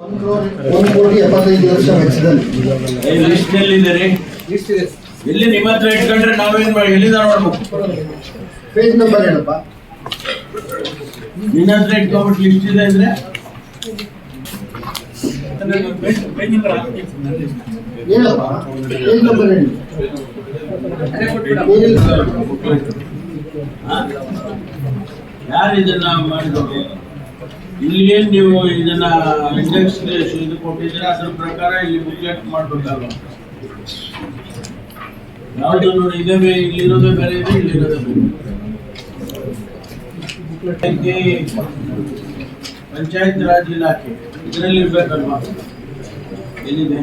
ಒಂದು ಕೋಟಿ ಒಂದು ಕೋಟಿ ಎಪ್ಪತ್ತೈದು ಲಕ್ಷ ವೆಚ್ಚದಲ್ಲಿ ಲಿಸ್ಟ್ ಎಲ್ಲಿ ನಿಮ್ಮ ಹತ್ರ ಇಟ್ಕೊಂಡ್ರೆ ನಾವೇನ್ ಮಾಡಿ? ಎಲ್ಲಿಂದ ನೋಡ್ಬೇಕು? ಪೇಜ್ ನಂಬರ್ ಹೇಳಪ್ಪ ನಿನ್ನ ಹತ್ರ ಇಟ್ಕೊಂಡ್ಬಿಟ್ಟು ಲಿಸ್ಟ್ ಇದೆ ಅಂದ್ರೆ? ಪೇಜ್ ನಂಬರ್ ಹೇಳಿ ಯಾರು ಇದನ್ನ ಮಾಡಿದವರು ಇಲ್ಲಿ ಏನು ನೀವು ಇದನ್ನ ಇಂಡೆಕ್ಸ್ ಇದು ಕೊಟ್ಟಿದ್ರೆ ಅದ್ರ ಪ್ರಕಾರ ಇಲ್ಲಿ ಬುಕ್ಲೆಟ್ ಮಾಡ್ಬೇಕಲ್ಲ ಯಾವುದು ನೋಡಿ, ಇದೇ ಬೇ- ಇಲ್ಲಿರೋದೇ ಬೇರೆ ಇದೆ, ಇಲ್ಲಿರೋದೇ ಬೇರೆ ಪಂಚಾಯತ್ ರಾಜ್ ಇಲಾಖೆ, ಇದರಲ್ಲಿ ಇರ್ಬೇಕಲ್ವಾ? ಎಲ್ಲಿದೆ?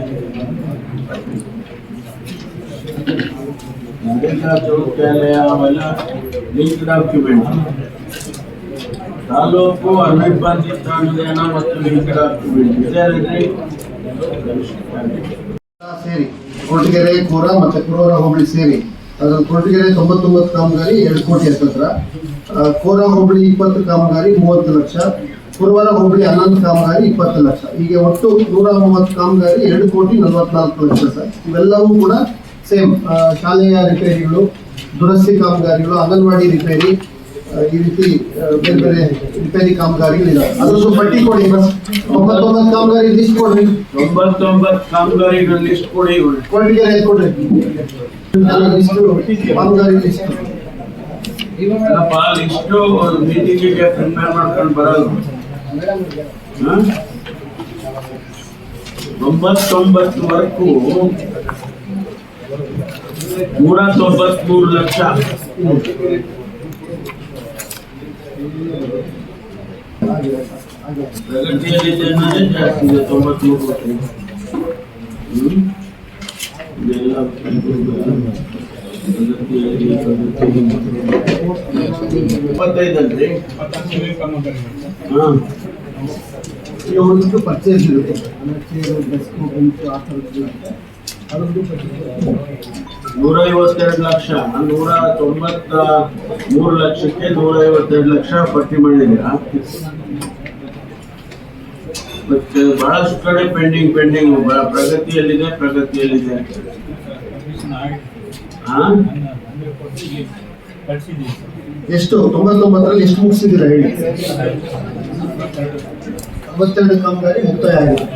ನರೇಗಾ ಶೌಚಾಲಯ ಅವೆಲ್ಲ ಲಿಂಕ್ ಡಾಕ್ಯುಮೆಂಟ್ ತಾಲೂಕು ಅಭಿವೃದ್ಧಿ ಮತ್ತು ಸೇರಿ, ಕೊರಟಗೆರೆ ಕೋರ ಮತ್ತೆ ಕುರೋರ ಹೋಬಳಿ ಸೇರಿ. ಅದ್ರಲ್ಲಿ ಕೊರಟಗೆರೆ ತೊಂಬತ್ತೊಂಬತ್ತು ಕಾಮಗಾರಿ ಎರಡು ಕೋಟಿ ಹತ್ತತ್ರ ಕೋರ ಹೋಬಳಿ ಇಪ್ಪತ್ತು ಕಾಮಗಾರಿ ಮೂವತ್ತು ಲಕ್ಷ. ಕುರುವರ ಹೋಬಳಿ ಹನ್ನೊಂದು ಕಾಮಗಾರಿ ಇಪ್ಪತ್ತು ಲಕ್ಷ. ಹೀಗೆ ಒಟ್ಟು ನೂರ ಮೂವತ್ತು ಕಾಮಗಾರಿ ಎರಡು ಕೋಟಿ ನಲವತ್ನಾಲ್ಕು ಲಕ್ಷ ಸರ್. ಇವೆಲ್ಲವೂ ಕೂಡ ಸೇಮ್ ಶಾಲೆಯ ರಿಪೇರಿಗಳು ದುರಸ್ತಿ ಕಾಮಗಾರಿಗಳು, ಅಂಗನವಾಡಿ ರಿಪೇರಿ ಈ ರೀತಿ ಆ, ಬೇರೆ ಬೇರೆ ರಿಪೇರಿ ಕಾಮಗಾರಿಗಳಿದಾವೆ ಅದೊಂದು ಪಟ್ಟಿ ಕೊಡಿ ಬಸ್ ತೊಂಬತ್ತೊಂಬತ್ತು ಕಾಮಗಾರಿ ಲಿಸ್ಟ್ ಕೊಡ್ರಿ ತೊಂಬತ್ತೊಂಬತ್ತು ಕಾಮಗಾರಿಗಳ ಲಿಸ್ಟ್ ಕೊಡಿ ಇವ್ರೆ. ಕೊಟ್ಟಿಗೆ ಕೊಡ್ರಿ ಎಲ್ಲ ಲಿಸ್ಟ್ ಕಾಮಗಾರಿ ಲಿಸ್ಟ್ ಏನಪ್ಪ ಲಿಸ್ಟು ಮೀಟಿಂಗಿಗೆ ಪ್ರಿಪೇರ್ ಮಾಡ್ಕೊಂಡು ಬರೋದು ಹ? ತೊಂಬತ್ತೊಂಬತ್ತು ವರ್ಕು ನೂರ ತೊಂಬತ್ಮೂರು ಲಕ್ಷ ಇಪ್ಪತ್ತೈದಲ್ರಿ ಹಾಂ ಈಗ ಒಂದೊಂದು ಪರ್ಚೇಸ್ ಇರುತ್ತೆ ಚೇರು ಡೆಸ್ಕು ಬೆಂಚು ಆ ಥರದ್ದು ಇರುತ್ತೆ. ಅದೊಂದು purchase. ನೂರ ಐವತ್ತೆರಡು ಲಕ್ಷ ನೂರ ತೊಂಬತ್ತ ಮೂರು ಲಕ್ಷಕ್ಕೆ ನೂರ ಐವತ್ತೆರಡು ಲಕ್ಷ ಪಟ್ಟಿ ಮಾಡಿದ್ದೀರಾ? ಮತ್ತೆ ಬಹಳಷ್ಟು ಕಡೆ ಪೆಂಡಿಂಗ್ ಪೆಂಡಿಂಗ್ ಪ್ರಗತಿಯಲ್ಲಿದೆ ಪ್ರಗತಿಯಲ್ಲಿದೆ. ಎಷ್ಟು, ತೊಂಬತ್ತೊಂಬತ್ತರಲ್ಲಿ ಎಷ್ಟು ಮುಗಿಸಿದ್ದೀರಾ ಹೇಳಿ? ತೊಂಬತ್ತೆರಡು ಕಾಮಗಾರಿ ಮುಕ್ತಾಯ ಆಗಿದೆ.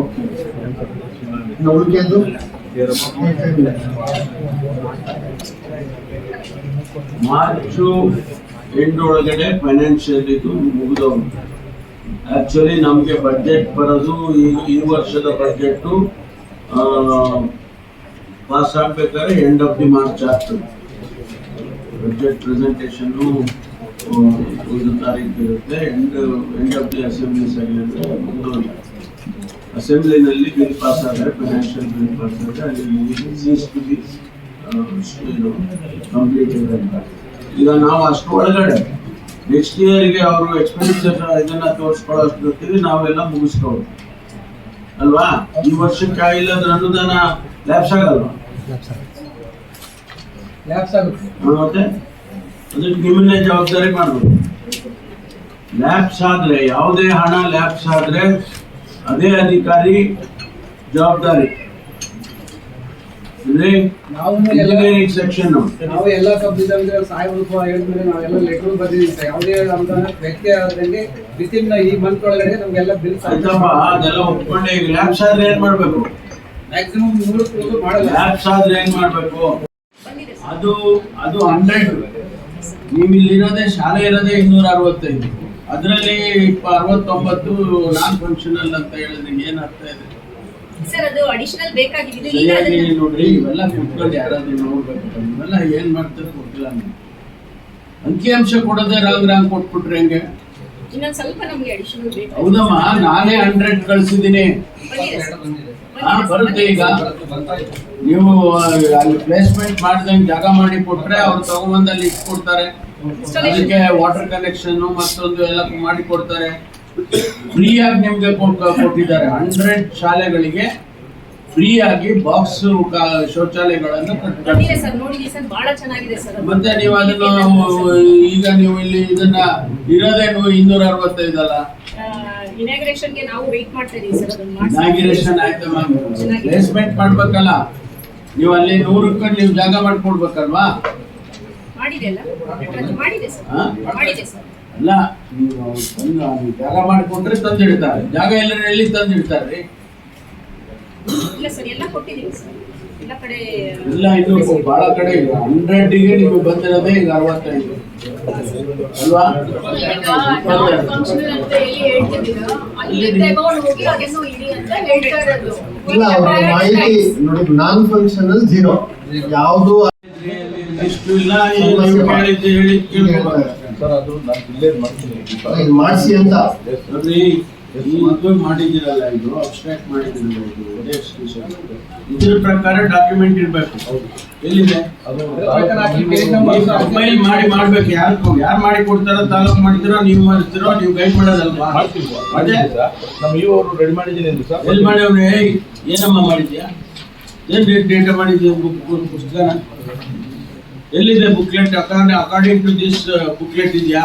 ಓಕೆ. ಇನ್ನು ಮಾರ್ಚು ಎಂಟರೊಳಗಡೆ ಫೈನಾನ್ಷಿಯಲ್ ಇದು ಮುಗಿದವು ಆಕ್ಚುಲಿ ನಮಗೆ ಬಜೆಟ್ ಬರೋದು ಈ ವರ್ಷದ ಬಜೆಟ್ ಪಾಸ್ ಆಗ್ಬೇಕಾದ್ರೆ ಎಂಡ್ ಆಫ್ ದಿ ಮಾರ್ಚ್ ಆಗ್ತದೆ. ಬಜೆಟ್ ಪ್ರೆಸೆಂಟೇಷನ್ ಒಂದು ತಾರೀಕು ಇರುತ್ತೆ. End end of the assembly segment ಮುಗಿದೋಗಿ ಅಸೆಂಬ್ಲಿನಲ್ಲಿ ಬಿಲ್ ಪಾಸ್ ಆದರೆ ಫೈನಾನ್ಷಿಯಲ್ ಬಿಲ್ ಪಾಸ್ ಆದರೆ ಅಲ್ಲಿ ಸೀಸ್ ಟು ಬಿ ಕಂಪ್ಲೀಟೆಡ್ ಅಂತ ಈಗ ನಾವು ಅಷ್ಟು ಒಳಗಡೆ ನೆಕ್ಸ್ಟ್ ಇಯರ್ಗೆ ಅವರು ಎಕ್ಸ್ಪೆಂಡಿಚರ್ ಇದನ್ನ ತೋರಿಸ್ಕೊಳ್ಳೋಷ್ಟಿರ್ತೀವಿ ನಾವೆಲ್ಲ ಮುಗಿಸ್ಕೊಳ್ಳೋದು. ಅಲ್ವಾ? ಈ ವರ್ಷಕ್ಕೆ ಆಗಿಲ್ಲದ್ರ ಅನುದಾನ ಲ್ಯಾಪ್ಸ್ ಆಗಲ್ವಾ? ಮತ್ತೆ? ಅದಕ್ಕೆ ನಿಮ್ಮನ್ನೇ ಜವಾಬ್ದಾರಿ ಮಾಡ್ಬೋದು. ಲ್ಯಾಪ್ಸ್ ಆದ್ರೆ ಯಾವುದೇ ಹಣ ಲ್ಯಾಪ್ಸ್ ಆದ್ರೆ ಅದೇ ಅಧಿಕಾರಿ ಜವಾಬ್ದಾರಿ. ಅಂದ್ರೆ ನಾವು ಎಲ್ಲ ಇಂಜಿನಿಯರಿಂಗ್ ಸೆಕ್ಷನ್ ನಾವು ಎಲ್ಲ ಸಬ್ಜಿದ್ರೆ ಸಾಹೇಬರು ಹೇಳಿದ್ರೆ ನಾವೆಲ್ಲ ಲೆಟರ್ ಬರ್ದಿದ್ದೀವಿ ಸರ್. ಯಾವುದೇ ಅನುದಾನ ವ್ಯಕ್ತಿ ಆದಂಗೆ ವಿತಿನ್ ಈ ಮಂತ್ ಒಳಗಡೆ ನಮ್ಗೆಲ್ಲ ಬಿಲ್ ಆಯ್ತಪ್ಪ ಅದೆಲ್ಲ ಒಪ್ಕೊಂಡೆ ಈಗ ಲ್ಯಾಪ್ಸ್ ಆದ್ರೆ ಏನ್ ಮಾಡ್ಬೇಕು? ಮ್ಯಾಕ್ಸಿಮಮ್ ನೂರಕ್ಕೆ ಮಾಡಲ್ಲ. ಲ್ಯಾಪ್ಸ್ ಆದ್ರೆ ಏನ್ ಮಾಡ್ಬೇಕು? ಅದು ಅದು ಹಂಡ್ರೆಡ್ ನೀವು ಇಲ್ಲಿರೋದೇ ಶಾಲೆ ಇರೋದೇ ಇನ್ನೂರ ಅರವತ್ತೈದು ಅದರಲ್ಲಿ ಅರವತ್ತೊಂಬತ್ತು ನಾನ್ ಫಂಕ್ಷನಲ್ ಅಂತ ಹೇಳಿದ್ರೆ ಏನ್ ಅರ್ಥ ಇದೆ? ಸರ್ ಅದು ಅಡಿಷನಲ್ ಬೇಕಾಗಿದೆ ಈಗ ಸರಿಯಾಗಿ ಅದನ್ನ- ನೋಡ್ರಿ ಇವೆಲ್ಲ ಕುತ್ಕೊಂಡು ಯಾರಾದ್ರೂ ನೋಡ್ಬೇಕು. ಇವೆಲ್ಲ ಏನ್ ಮಾಡ್ತಾರೆ ಗೊತ್ತಿಲ್ಲ ನಮ್ಗೆ. ಅಂಕಿಅಂಶ ಕೊಡೋದೇ ರಾಂಗ್ ರಾಂಗ್ ಕೊಟ್ಬಿಟ್ರೆ ಹೆಂಗೆ? ಇನ್ನೊಂದ್ ಸ್ವಲ್ಪ ನಮ್ಗೆ ಅಡಿಷನಲ್ ಬೇಕು. ಹೌದಮ್ಮ ನಾನೇ ಹಂಡ್ರೆಡ್ ಕಳ್ಸಿದ್ದೀನಿ. ಬಂದಿದೆ ಸರ್. ಹಾ ಬರುತ್ತೆ ಈಗ. ನೀವು ಅಲ್ಲಿ ಪ್ಲೇಸ್ಮೆಂಟ್ ಮಾಡ್ದಂಗೆ ಜಾಗ ಮಾಡಿ ಕೊಟ್ರೆ ಅವ್ರು ತಗೊಂಬಂದಲ್ಲಿ ಇಟ್ಕೊಡ್ತಾರೆ. ಅದಕ್ಕೆ ವಾಟರ್ ಕನೆಕ್ಷನ್ ಮತ್ತೊಂದು ಎಲ್ಲ ಮಾಡಿ ಕೊಡ್ತಾರೆ. ಫ್ರೀ ಆಗಿ ನಿಮ್ಗೆ ಕೊಟ್- ಕೊಟ್ಟಿದ್ದಾರೆ. ಹಂಡ್ರೆಡ್ ಶಾಲೆಗಳಿಗೆ ಫ್ರೀ ಆಗಿ ಬಾಕ್ಸ್ ಶೌಚಾಲಯಗಳನ್ನು ಮತ್ತೆ ನೀವು ಅದನ್ನು ಈಗ ನೀವು ಇಲ್ಲಿ ಇದನ್ನ ಇರೋದೇ ಇನ್ನೂರ ಅರವತ್ತೈದಲ್ಲ ಇನಾಗ್ರೇಷನ್ಗೆ ನಾವು ವೆಯ್ಟ್ ಮಾಡ್ತಾ ಇದೀವಿ ಸರ್ ಅದನ್ನ ಮಾಡ್ಸಿ ಇನಾಗ್ರೇಷನ್ ಆಯ್ತು ಮ್ಯಾಮ್ ಪ್ಲೇಸ್ಮೆಂಟ್ ಮಾಡ್ಬೇಕಲ್ಲ. ನೀವು ಅಲ್ಲಿ ನೂರಕ್ಕೆ ನೀವು ಜಾಗ ಮಾಡ್ಕೊಡ್ಬೇಕಲ್ವಾ? ಮಾಡಿದೆ ಅಲ್ಲ? ಮಾಡಿದೆ ಸರ್. ಮಾಡಿದೆ ಸರ್. ಅಲ್ಲ ನೀವು ಜಾಗ ಮಾಡಿಕೊಂಡ್ರೆ ತಂದಿಡ್ತಾರೆ ಜಾಗ ಎಲ್ಲ ಎಲ್ಲಿ ತಂದಿಡ್ತಾರೆ ಇಲ್ಲ ಸರ್ ಎಲ್ಲ ಕೊಟ್ಟಿದ್ದೀವಿ ಸರ್. ಎಲ್ಲ ಕಡೆ ಇಲ್ಲ ಇದು ಬಹಳ ಕಡೆ ಹಂಡ್ರೆಡ್ಗೆ ನೀವು ಬಂದಿರೋದೇ ಈಗ ಅರವತ್ತೈದು. ಅಲ್ವಾ? ಫಂಕ್ಷನ್ ಇಲ್ಲ ಅವ್ರ ಮಾಹಿತಿ ನೋಡಿ ನಾನ್ ಅಲ್ಲಿ ಜೀರೋ ಯಾವುದು ಇಷ್ಟು ಇಲ್ಲ ಹೇಳಿದ್ದು ಹೇಳಿ ಕೇಳಿ ಸರ್ ಅದು ನಾನು ಮಾಡ್ತೀನಿ ಮಾಡಿಸಿ ಅಂತ ನೋಡ್ರಿ ಈ ಇದು ಮಾಡಿದಿರಲ್ಲ ಇದು ಅಬ್ಸ್ಟ್ರಾಕ್ಟ್ ಮಾಡಿದಿರಲ್ಲ ಇದು. ಇದ್ರ ಪ್ರಕಾರ ಡಾಕ್ಯುಮೆಂಟ್ ಇರ್ಬೇಕು ಎಲ್ಲಿದೆ ಅದು ಮಾಡಿ ಮಾಡ್ಬೇಕು ಯಾರು ಯಾರು ಮಾಡಿ ಕೊಡ್ತಾರೋ ತಾಲೂಕು ಮಾಡಿದಿರೋ ನೀವು ಮಾಡ್ತೀರೋ ನೀವು ಗೈಡ್ ಮಾಡೋದಲ್ವಾ ಮಾಡ್ತೀವಿ ಸರ್ ಸರ್ ನಮ್ಮ ಅವರು ರೆಡಿ ಮಾಡಿದ್ದೀನಿ ಅಂದ್ರು ಸರ್ ಎಲ್ಲಿ ಏನಮ್ಮ ಮಾಡಿದ್ಯಾ ಏನ್ ಡೇಟ್ ಡೇಟ ಮಾಡಿದ್ಯಾ ಬುಕ್ ಎಲ್ಲಿದೆ booklet according to this booklet ಇದೆಯಾ?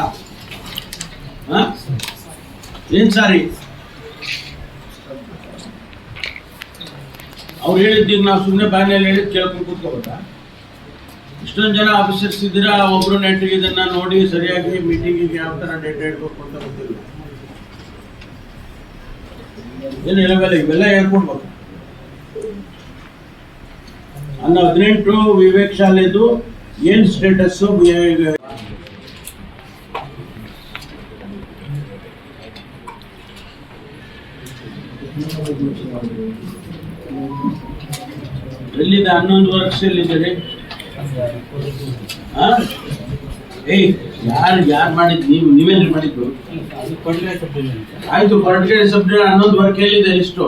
ಏನ್ ಸಾರಿ? ಅವ್ರು ಹೇಳಿದ್ದೀಗ ನಾವು ಸುಮ್ಮನೆ ಬಾಯಲ್ಲಿ ಹೇಳಿದ್ ಕೇಳ್ಕೊಂಡು ಕೂತ್ಕೋಬೇಕಾ? ಇಷ್ಟೊಂದು ಜನ ಆಫೀಸರ್ಸ್ ಇದ್ದೀರಾ? ಒಬ್ರು ನೆಟ್ಟಿಗೆ ಇದನ್ನ ನೋಡಿ ಸರಿಯಾಗಿ ಮೀಟಿಂಗಿಗೆ ಯಾವ ಥರ ಡೇಟ್ ಹೇಳ್ಬೇಕು ಅಂತ ಗೊತ್ತಿಲ್ಲ. ಏನು ಹೇಳಬೇಡ, ಇವೆಲ್ಲ ಹೇಳ್ಕೊಡ್ಬೇಕು. ಅನ್ನ ಹದಿನೆಂಟು ವಿವೇಕ್ ಶಾಲೆದು ಏನ್ ಸ್ಟೇಟಸ್ಸು ಎಲ್ಲಿದೆ? ಹನ್ನೊಂದು ವರ್ಷ ಎಲ್ಲಿದ್ದೀರಿ ಆ? ಏಯ್ ಯಾರು ಯಾರು ಮಾಡಿದ್ ನೀವು ನೀವೇನು ಮಾಡಿದ್ದು? ಆಯ್ತು ಕೊರಟಗೆರೆ ಸಬ್ಜೆಕ್ಟ್ ಹನ್ನೊಂದು ವರ್ಕ್ ಎಲ್ಲಿದೆ ಲಿಸ್ಟು?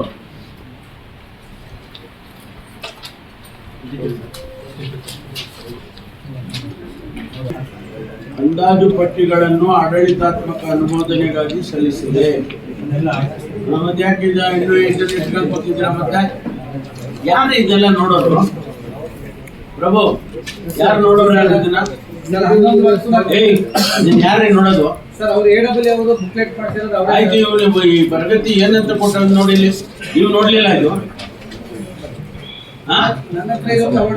ಅಂದಾಜು ಪಟ್ಟಿಗಳನ್ನು ಆಡಳಿತಾತ್ಮಕ ಅನುಮೋದನೆಗಾಗಿ ಸಲ್ಲಿಸಿದೆ. ಮತ್ತೆ ಯಾಕೆ ಇದು ಇನ್ನು ಇಂಟರ್ನೆಟ್ ಕೊಟ್ಟಿದ್ದೀರಾ ಮತ್ತೆ? ಯಾರು ಇದೆಲ್ಲ ನೋಡೋರು? ಪ್ರಭು ಯಾರು ನೋಡೋರು ಏಯ್ ಯಾರೇ ನೋಡೋದು? ಆಯ್ತು ಇವ್ರು ಈ ಪ್ರಗತಿ ಏನಂತ ಕೊಟ್ಟ ನೋಡಿ ಇಲ್ಲಿ. ನೀವು ನೋಡ್ಲಿಲ್ಲ ಇದು? ಹಾ?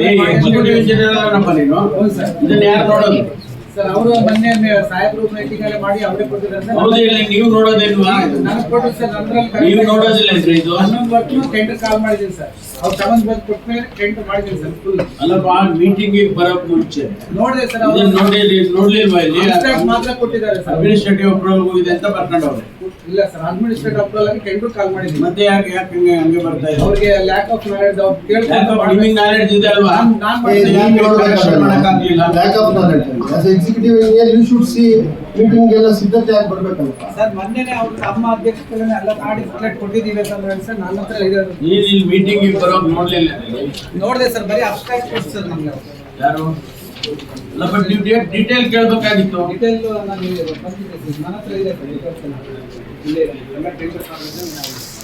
ಏ ಎಕ್ಸಿಕ್ಯೂಟಿವ್ ಇಂಜಿನಿಯರ್ ಅಲ್ಲಪ್ಪ ನೀನು ಇದನ್ನ ಯಾರು ನೋಡೋದು? ಅವರು ಮೊನ್ನೆ ಮೆ- ಸಾಹೇಬ್ರು ಮೀಟಿಂಗ್ ಅಲ್ಲಿ ಮಾಡಿ ಅವರೇ ಕೊಟ್ಟಿದ್ದಾರೆ ಸರ್. ನೀವು ನೋಡೋದಿಲ್ವಾ ನನಗೆ ಕೊಟ್ಟು ಸರ್ ನಂದ್ರಲ್ಲಿ ನೀವು ನೋಡೋದಿಲ್ಲ ಇದು. ಹನ್ನೊಂದು ವರ್ಷ ಟೆಂಡರ್ ಕಾಲ್ ಮಾಡಿದ್ದೀನಿ ಸರ್. ಅಲ್ಲಪ್ಪ ಮೀಟಿಂಗ್ ಬರೋಕ್ ಮುಂಚೆ. ನೋಡಿದೆ ಸರ್ ಇದನ್ನ ಅವರು ನೋಡಿ ನೋಡ್ಲಿಲ್ವಾ ಇಲ್ಲಿ? ಮಾತ್ರ ಕೊಟ್ಟಿದ್ದಾರೆ ಸರ್. ಅಡ್ಮಿನಿಸ್ಟ್ರೇಟಿವ್ ಅಪ್ರೂವಲ್ ಇದೆ ಅಂತ ಬರ್ಕೊಂಡವ್ರೆ. ಇಲ್ಲ ಸರ್ ಅಡ್ಮಿನಿಸ್ಟ್ರೇಟಿವ್ ಅಪ್ರೂವಲ್ ಆಗಿ ಟೆಂಡರ್ ಕಾಲ್ ಮಾಡಿದ್ವಿ ಮತ್ತೆ ಯಾಕೆ ಯಾಕೆ ಹಂಗೆ ಹಂಗೆ ಬರ್ತಾ ಇದೆ? ಅವ್ರಿಗೆ ಲ್ಯಾಕ್ ಆಫ್ ನಾಲೆಡ್ಜ್ ಅವ್ರು ಕೇಳ್ತಾರೆ ನಿಮಗೆ ನಾಲೆಡ್ಜ್ ಇದೆ ಅಲ್ವಾ? ನಾನು ಮಾಡಕ್ಕಾಗ್ಲಿಲ್ಲ? Lack of knowledge as executive engineer you should see meeting ಎಲ್ಲ ಸಿದ್ಧತೆ ಆಗಿ ಬರ್ಬೇಕಲ್ಲ ಸರ್ ಮೊನ್ನೆನೆ ಅವ್ರು ತಮ್ಮ ಅಧ್ಯಕ್ಷತೆಯಲ್ಲಿ ಎಲ್ಲ ಮಾಡಿ ಬುಕ್ಲೆಟ್ ಕೊಟ್ಟಿದ್ದೀವಿ ಅಂತ ಅಂದ್ರೆ ಸರ್ ನನ್ನ ಹತ್ರ ಇದೆ ಈ ಮೀಟಿಂಗ್ ಬರೋಕ್ ನೋಡ್ಲಿಲ್ಲ ನೋಡಿದೆ ಸರ್ ಬರೀ ಅಬ್ಸ್ಟ್ರಾಕ್ಟ್ ಕೊಟ್ಟು ಸರ್ ನಮ್ಗೆ ಯಾರು ಅಲ್ಲ ಬಟ್ ನೀವು ಡೀಟೇಲ್ ಕೇಳ್ಬೇಕಾಗಿತ್ತು ಡಿಟೇಲ್ ನಾನು ಇಲ್ಲಿ ಬಂದಿದ್ದೆ ಸರ್ ನನ್ನ ಹತ್ರ ಇದೆ ಸರ್ details ಎಲ್ಲ. ಇಲ್ಲೇ ಇದೆ. ಎಲ್ಲ ಟೆಂಡರ್ ಇದೆ.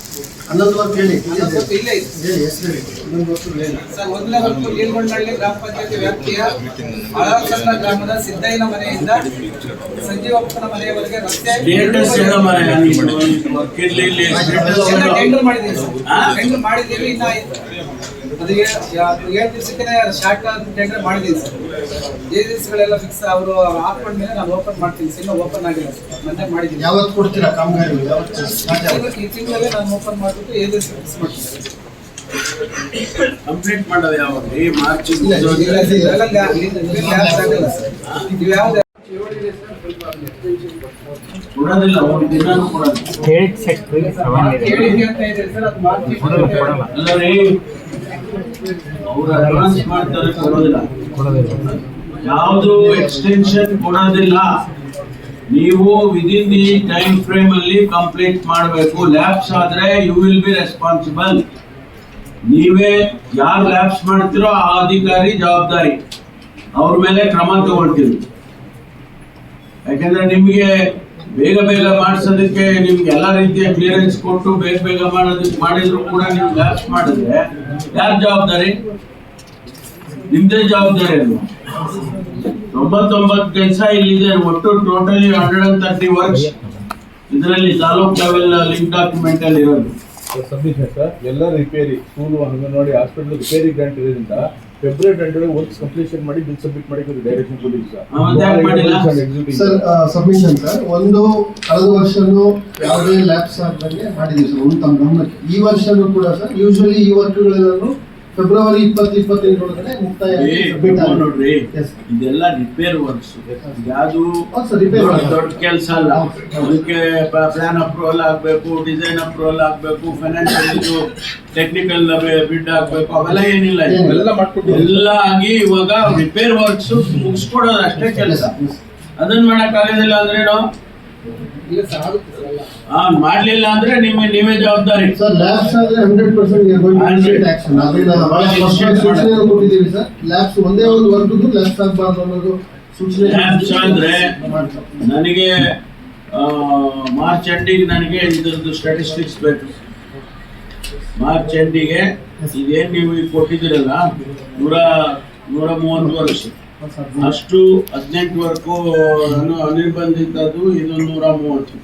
ಹನ್ನೊಂದು ವರ್ಷ ಹೇಳಿ ಹೆಸರು ಹನ್ನೊಂದು ವರ್ಷ ಹೇಳಿ ಸರ್ ನೀಲ್ಗೊಂಡಳ್ಳಿ ಗ್ರಾಮ ಪಂಚಾಯತಿ ವ್ಯಾಪ್ತಿಯ ಹಳಸಂದ್ರ ಗ್ರಾಮದ ಸಿದ್ದಯ್ಯನ ಮನೆಯಿಂದ ಸಂಜೀವಪ್ಪನ ಮನೆಯವರೆಗೆ ರಸ್ತೆ ಟೆಂಡರ್ ಮಾಡಿದ್ದೀವಿ ಸರ್? ಟೆಂಡರ್ ಮಾಡಿದ್ದೀವಿ. ಇನ್ನ ಅದು ಏ- ಯಾ- ಏಳು ದಿವಸಕ್ಕೆ ಶಾರ್ಟ್ ಟೆಂಡರ್ ಮಾಡಿದ್ದೀನಿ ಸರ್ ದಿವಸಗಳೆಲ್ಲ ಫಿಕ್ಸ್ ಅವರು ಹಾಕೊಂಡ್ಮೇಲೆ ನಾನು ಓಪನ್ ಮಾಡ್ತೀನಿ ಇನ್ನೂ ಓಪನ್ ಆಗಿಲ್ಲ ಸರ್ ಮತ್ತೆ ಮಾಡಿದ್ದೀನಿ ಯಾವತ್ತು ಕೊಡ್ತೀರಾ ಕಾಮಗಾರಿ ಯಾವತ್ತು ಸ್ಟಾರ್ಟ್ ಯಾವತ್ತು? ಈ ತಿಂಗಳಲ್ಲಿ ನಾನು ಓಪನ್ ಮಾಡಿಬಿಟ್ಟು ಏಜೆನ್ಸಿ ಫಿಕ್ಸ್ ಮಾಡ್ತೀನಿ ಕಂಪ್ಲೀಟ್ ಮಾಡೋದು ಯಾವಾಗ ಈ ಮಾರ್ಚ್ ಕೊಡೋದಿಲ್ಲ ಒಂದು ದಿನಾನು ಕೊಡೋದಿಲ್ಲ ಕೊಡಲ್ಲ ಅವ್ರು ಅಡ್ವಾನ್ಸ್ ಮಾಡ್ತಾರೆ ಕೊಡೋದಿಲ್ಲ. ಯಾವುದು ಎಕ್ಸ್ಟೆನ್ಷನ್ ಕೊಡೋದಿಲ್ಲ. ನೀವು ವಿದಿನ್ ದಿ ಟೈಮ್ ಫ್ರೇಮ್ ಅಲ್ಲಿ ಕಂಪ್ಲೀಟ್ ಮಾಡಬೇಕು. ಲ್ಯಾಬ್ಸ್ ಆದ್ರೆ ಯು ವಿಲ್ ಬಿ ರೆಸ್ಪಾನ್ಸಿಬಲ್ ನೀವೇ ಯಾರು ಲ್ಯಾಬ್ಸ್ ಮಾಡ್ತಿರೋ ಆ ಅಧಿಕಾರಿ ಜವಾಬ್ದಾರಿ. ಅವ್ರ ಮೇಲೆ ಕ್ರಮ ತಗೊಳ್ತೀವಿ ಯಾಕೆಂದ್ರೆ ನಿಮ್ಗೆ ಬೇಗ ಬೇಗ ಮಾಡಿಸೋದಕ್ಕೆ ನಿಮ್ಗೆ ಎಲ್ಲ ರೀತಿಯ ಕ್ಲಿಯರೆನ್ಸ್ ಕೊಟ್ಟು ಬೇಗ ಬೇಗ ಮಾಡೋದಕ್ಕೆ ಮಾಡಿದ್ರು ಕೂಡ ನೀವು ಲ್ಯಾಬ್ಸ್ ಮಾಡಿದ್ರೆ ಯಾರ ಜವಾಬ್ದಾರಿ? ನಿಮ್ದೇ ಜವಾಬ್ದಾರಿ ಅಲ್ವಾ ತೊಂಬತ್ತೊಂಬತ್ತು ಕೆಲಸ ಇಲ್ಲಿದೆ, ಒಟ್ಟು totally hundred and thirty works ಇದರಲ್ಲಿ ತಾಲೂಕ್ ಲೆವೆಲ್ ಲಿಂಕ್ ಡಾಕ್ಯುಮೆಂಟ್ ಅಲ್ಲಿ ಇರೋದು. ಸಬ್ಮಿಷನ್ ಸರ್, ಎಲ್ಲ repair school anganwadi hospital repair grant ಇರೋದ್ರಿಂದ ಫೆಬ್ರವರಿ ಟೆಂಟಲ್ಲಿ ವರ್ಕ್ ಕಂಪ್ಲೀಷನ್ ಮಾಡಿ ಬಿಲ್ ಸಬ್ಮಿಟ್ ಮಾಡಿ ಡೈರೆಕ್ಷನ್ ಕೊಟ್ಟಿದ್ದೀವಿ ಸರ್ ಸಬ್ಮಿಷನ್ ಸರ್ ಒಂದು ಕಳೆದ ವರ್ಷನೂ ಯಾವುದೇ ಲ್ಯಾಬ್ಸ್ ಆಗದಂಗೆ ಮಾಡಿದೀವಿ ಸರ್ ಒಂದು ತಮ್ಮ ಗಮನಕ್ಕೆ. ಈ ವರ್ಷನೂ ಕೂಡ ಸರ್ ಯೂಶಲಿ ಈ ವರ್ಕ್ಗಳೆಲ್ಲರೂ ಫೆಬ್ರವರಿ ಇಪ್ಪತ್ತು ಇಪ್ಪತ್ತೈದರೊಳಗಡೆ ಮುಕ್ತಾಯ ನೋಡ್ರಿ. ಇದೆಲ್ಲ ರಿಪೇರ್ ವರ್ಕ್ಸ್ ಯಾವುದು ದೊಡ್ಡ ಕೆಲಸ ಅಲ್ಲ. ಅದಕ್ಕೆ ಪ್ಲಾನ್ ಅಪ್ರೂವಲ್ ಆಗಬೇಕು ಡಿಸೈನ್ ಅಪ್ರೂವಲ್ ಆಗಬೇಕು ಫೈನಾನ್ಷಿಯಲ್ ಟೆಕ್ನಿಕಲ್ ಬಿಡ್ ಆಗಬೇಕು ಅವೆಲ್ಲ ಏನಿಲ್ಲ. ಎಲ್ಲ ಮಾಡ್ಕೊಟ್ಟಿದ್ದೀವಿ. ಎಲ್ಲ ಆಗಿ ಇವಾಗ ರಿಪೇರ್ ವರ್ಕ್ಸ್ ಮುಗಿಸ್ಕೊಡೋದು ಅಷ್ಟೇ ಕೆಲಸ. ಅದನ್ನ ಮಾಡಕ್ ಆಗೋದಿಲ್ಲ ಅಂದ್ರೇನು ಇಲ್ಲ ಮಾಡಲಿಲ್ಲ ಅಂದ್ರೆ ನಿಮ್ಮ ನೀವೇ ಜವಾಬ್ದಾರಿ. ಸರ್ ಲ್ಯಾಬ್ಸ್ ಆದ್ರೆ ಹಂಡ್ರೆಡ್ ಪರ್ಸೆಂಟ್ ಆಕ್ಷನ್ ಅದರಿಂದ ಬಹಳ ಸೂಚನೆ ಕೊಟ್ಟಿದ್ದೀವಿ ಸರ್ ಲ್ಯಾಬ್ಸ್ ಒಂದೇ ಒಂದು ವರ್ಗದ್ದು ಲ್ಯಾಬ್ಸ್ ಆಗಬಾರ್ದು ಅನ್ನೋದು ಸೂಚನೆ Labs ಅಂದ್ರೆ ನನಗೆ ಮಾರ್ಚ್ ಎಂಡಿಗೆ ನನಗೆ ಇದೊಂದು ಸ್ಟಾಟಿಸ್ಟಿಕ್ಸ್ ಬೇಕು. ಮಾರ್ಚ್ ಎಂಡಿಗೆ ಇದೇನು ನೀವು ಕೊಟ್ಟಿದ್ದೀರಲ್ಲ ನೂರ ನೂರ ಮೂವತ್ತು ವರ್ಷ. ಅಷ್ಟು ಹದಿನೆಂಟು ನಾನು ಅನಿರ್ಬಂಧಿತದ್ದು ಇದು ನೂರ ಮೂವತ್ತು.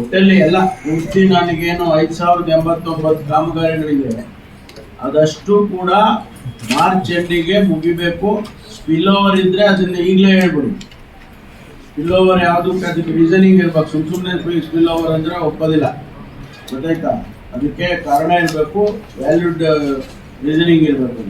ಒಟ್ಟಲ್ಲಿ ಎಲ್ಲ ಪೂರ್ತಿ ನನಗೇನು ಐದು ಸಾವಿರದ ಎಂಬತ್ತೊಂಬತ್ತು ಕಾಮಗಾರಿಗಳಿದೆ ಅದಷ್ಟು ಕೂಡ ಮಾರ್ಚ್ ಎಂಡಿಗೆ ಮುಗಿಬೇಕು. ಸ್ಪಿಲ್ ಓವರ್ ಇದ್ರೆ ಅದನ್ನ ಈಗಲೇ ಹೇಳ್ಬಿಡು. ಸ್ಪಿಲ್ ಓವರ್ ಯಾವುದಕ್ಕೆ ಅದಕ್ಕೆ ರೀಸನಿಂಗ್ ಇರ್ಬೇಕು. ಸುಮ್ ಸುಮ್ಮನೆ ಸ್ಪಿಲ್ ಓವರ್ ಅಂದ್ರೆ ಒಪ್ಪೋದಿಲ್ಲ. ಗೊತ್ತಾಯ್ತಾ? ಅದಕ್ಕೆ ಕಾರಣ ಇರಬೇಕು. ವ್ಯಾಲ್ಯೂಡ್ ರೀಸನಿಂಗ್ ಇರಬೇಕು.